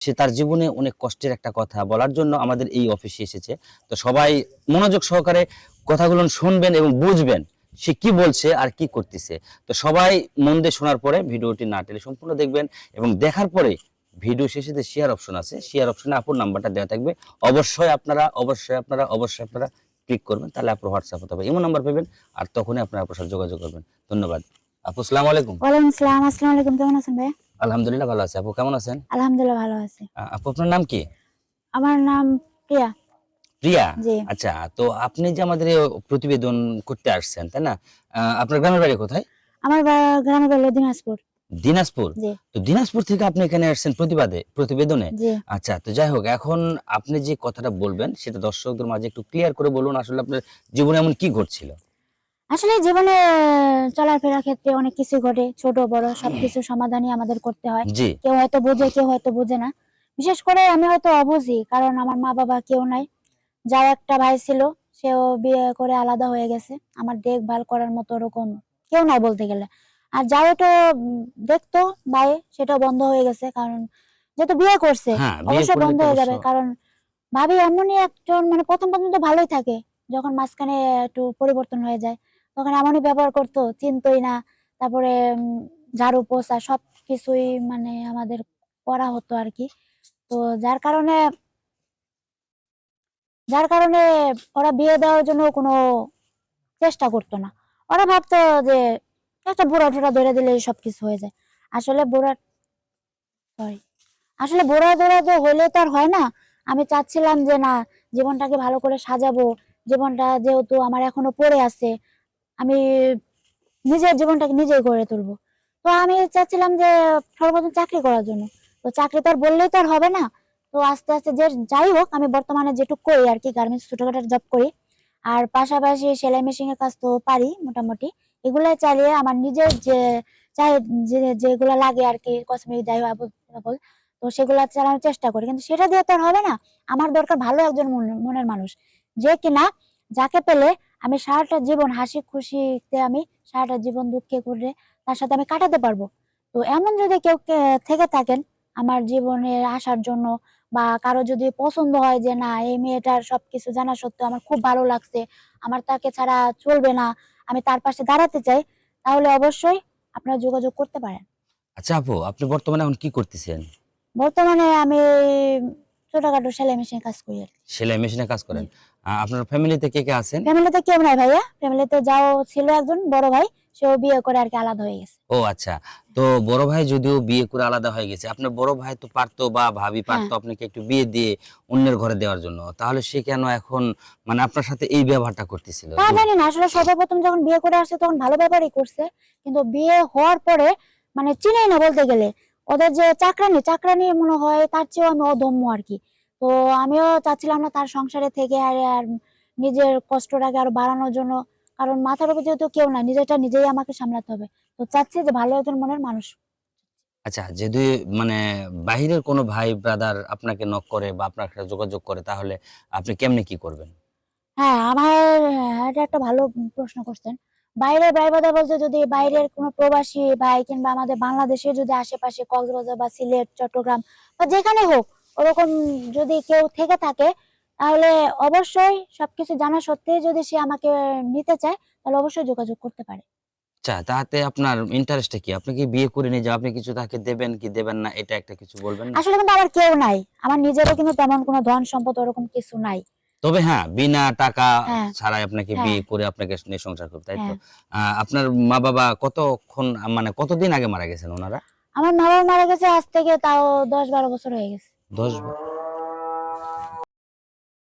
সে তার জীবনে অনেক কষ্টের একটা কথা বলার জন্য আমাদের এই অফিসে এসেছে। তো সবাই মনোযোগ সহকারে কথাগুলো শুনবেন এবং বুঝবেন সে কি বলছে আর কি করতেছে। তো সবাই মন দিয়ে শোনার পরে ভিডিওটি না টেলে সম্পূর্ণ দেখবেন এবং দেখার পরে ভিডিও শেষে যে শেয়ার অপশন আছে শেয়ার অপশনে আপুর নাম্বারটা দেওয়া থাকবে। অবশ্যই আপনারা অবশ্যই আপনারা অবশ্যই আপনারা ক্লিক করবেন, তাহলে আপনার হোয়াটসঅ্যাপ হবে এমন নাম্বার পাবেন, আর তখনই আপনারা আপনার সাথে যোগাযোগ করবেন। ধন্যবাদ। আপু আসসালামু আলাইকুম। ওয়ালাইকুম আসসালাম আসসালামু আলাইকুম কেমন আছেন ভাই? আলহামদুলিল্লাহ ভালো আছে। আপু কেমন আছেন? আলহামদুলিল্লাহ ভালো আছি। আপু আপনার নাম কি? আমার নাম প্রিয়া। প্রিয়া? জি। আচ্ছা তো আপনি যে আমাদের প্রতিবেদন করতে আসছেন তাই না? আপনার গ্রামের বাড়ি কোথায়? আমার গ্রামের বাড়ি দিনাজপুর। দিনাজপুর? তো দিনাজপুর থেকে আপনি এখানে আসছেন প্রতিবাদে প্রতিবেদনে? আচ্ছা তো যাই হোক এখন আপনি যে কথাটা বলবেন সেটা দর্শকদের মাঝে একটু ক্লিয়ার করে বলুন আসলে আপনার জীবনে এমন কি ঘটছিল? আসলে জীবনে চলাফেরার ক্ষেত্রে অনেক কিছু ঘটে। ছোট বড় সবকিছু সমাধানই আমাদের করতে হয়। কেউ হয়তো বোঝে কেউ হয়তো বোঝে না। বিশেষ করে আমি হয়তো অবুঝি কারণ আমার মা বাবা কেউ নাই। যার একটা ভাই ছিল সেও বিয়ে করে আলাদা হয়ে গেছে। আমার দেখভাল করার মতো ওরকম কেউ নাই বলতে গেলে। আর যার ওটা দেখতো ভাই সেটা বন্ধ হয়ে গেছে। কারণ যেহেতু বিয়ে করছে হ্যাঁ অবশ্যই বন্ধ হয়ে যাবে। কারণ ভাবি এমনই একজন মানে প্রথম প্রথম তো ভালোই থাকে। যখন মাঝখানে একটু পরিবর্তন হয়ে যায় তখন এমনই ব্যবহার করতো, চিনতই না। তারপরে ঝাড়ু, পোছা সব কিছুই মানে আমাদের করা হতো আর কি। তো যার কারণে যার কারণে ওরা বিয়ে দেওয়ার জন্য কোনো চেষ্টা করতো না। ওরা ভাবতো যে, একটা বুড়া টুড়া ধরে দিলে সবকিছু হয়ে যায়। আসলে বুড়া সরি আসলে বুড়া ধরা তো হলে তো আর হয় না। আমি চাচ্ছিলাম যে, না, জীবনটাকে ভালো করে সাজাবো। জীবনটা যেহেতু আমার এখনও পড়ে আছে আমি নিজের জীবনটাকে নিজেই গড়ে তুলবো। তো আমি চাচ্ছিলাম যে সর্বপ্রথম চাকরি করার জন্য। তো চাকরি তো আর বললেই তো আর হবে না। তো আস্তে আস্তে যে যাই হোক, আমি বর্তমানে যেটুকু করি আর কি গার্মেন্টস ছোটখাটো জব করি। আর পাশাপাশি সেলাই মেশিনের কাজ তো পারি মোটামুটি। এগুলাই চালিয়ে আমার নিজের যে চাই যেগুলো লাগে আর কি কসমেটিক যাই হোক তো সেগুলো চালানোর চেষ্টা করি। কিন্তু সেটা দিয়ে তো আর হবে না। আমার দরকার ভালো একজন মনের মানুষ। যে কিনা যাকে পেলে আমি সারাটা জীবন হাসি খুশিতে আমি সারাটা জীবন দুঃখে করে তার সাথে আমি কাটাতে পারব। তো এমন যদি কেউ থেকে থাকেন আমার জীবনে আসার জন্য বা কারও যদি পছন্দ হয় যে না এই মেয়েটার সবকিছু জানা সত্ত্বেও আমার খুব ভালো লাগছে আমার তাকে ছাড়া চলবে না আমি তার পাশে দাঁড়াতে চাই তাহলে অবশ্যই আপনারা যোগাযোগ করতে পারেন। আচ্ছা আপু আপনি বর্তমানে এখন কি করতেছেন? বর্তমানে আমি ছোটখাটো সেলাই মেশিনে কাজ করি সেলাই মেশিনে কাজ করেন। আপনার ফ্যামিলিতে কে কে আছেন? ফ্যামিলিতে কেউ নাই ভাইয়া। ফ্যামিলিতে যাও ছিল একজন বড় ভাই সেও বিয়ে করে আর কি আলাদা হয়ে গেছে। ও আচ্ছা। তো বড় ভাই যদিও বিয়ে করে আলাদা হয়ে গেছে আপনার বড় ভাই তো পারতো বা ভাবি পারতো আপনাকে একটু বিয়ে দিয়ে অন্যের ঘরে দেওয়ার জন্য। তাহলে সে কেন এখন মানে আপনার সাথে এই ব্যবহারটা করতেছিল? তা জানি না আসলে সর্বপ্রথম যখন বিয়ে করে আসছে তখন ভালো ব্যাপারই করছে কিন্তু বিয়ে হওয়ার পরে মানে চিনেই না বলতে গেলে। ওদের যে চাকরানি চাকরানি মনে হয় তার চেয়েও আমি অদম্য আর কি। তো আমিও চাচ্ছিলাম না তার সংসারে থেকে আর আর নিজের কষ্টটাকে আরও বাড়ানোর জন্য। কারণ মাথার উপর যেহেতু কেউ না নিজেরটা নিজেই আমাকে সামলাতে হবে। তো চাচ্ছি যে ভালো একজন মনের মানুষ। আচ্ছা যদি মানে বাহিরের কোনো ভাই ব্রাদার আপনাকে নক করে বা আপনার সাথে যোগাযোগ করে তাহলে আপনি কেমনে কি করবেন? হ্যাঁ আমার এটা একটা ভালো প্রশ্ন করছেন। বাইরের ভাই বাদা বলতে যদি বাইরের কোনো প্রবাসী ভাই কিংবা আমাদের বাংলাদেশের যদি আশেপাশে কক্সবাজার বা সিলেট চট্টগ্রাম বা যেখানে হোক ওরকম যদি কেউ থেকে থাকে তাহলে অবশ্যই সবকিছু জানা সত্ত্বেও যদি সে আমাকে নিতে চায় তাহলে অবশ্যই যোগাযোগ করতে পারে। আচ্ছা তাতে আপনার ইন্টারেস্টটা কি? আপনি কি বিয়ে করে নিয়ে যাও আপনি কিছু তাকে দেবেন কি দেবেন না? এটা একটা কিছু বলবেন না? আসলে কিন্তু আমার কেউ নাই। আমার নিজেরও কিন্তু তেমন কোনো ধন সম্পদ ওরকম কিছু নাই। তবে হ্যাঁ বিনা টাকা হ্যাঁ। ছাড়াই আপনাকে হ্যাঁ। বিয়ে করে আপনাকে নিয়ে সংসার করতে তাই তো? হ্যাঁ। আপনার মা বাবা কতক্ষণ মানে কতদিন আগে মারা গেছেন ওনারা? আমার মা বাবা মারা গেছে আজ থেকে তাও দশ বারো বছর হয়ে গেছে। দশ ব-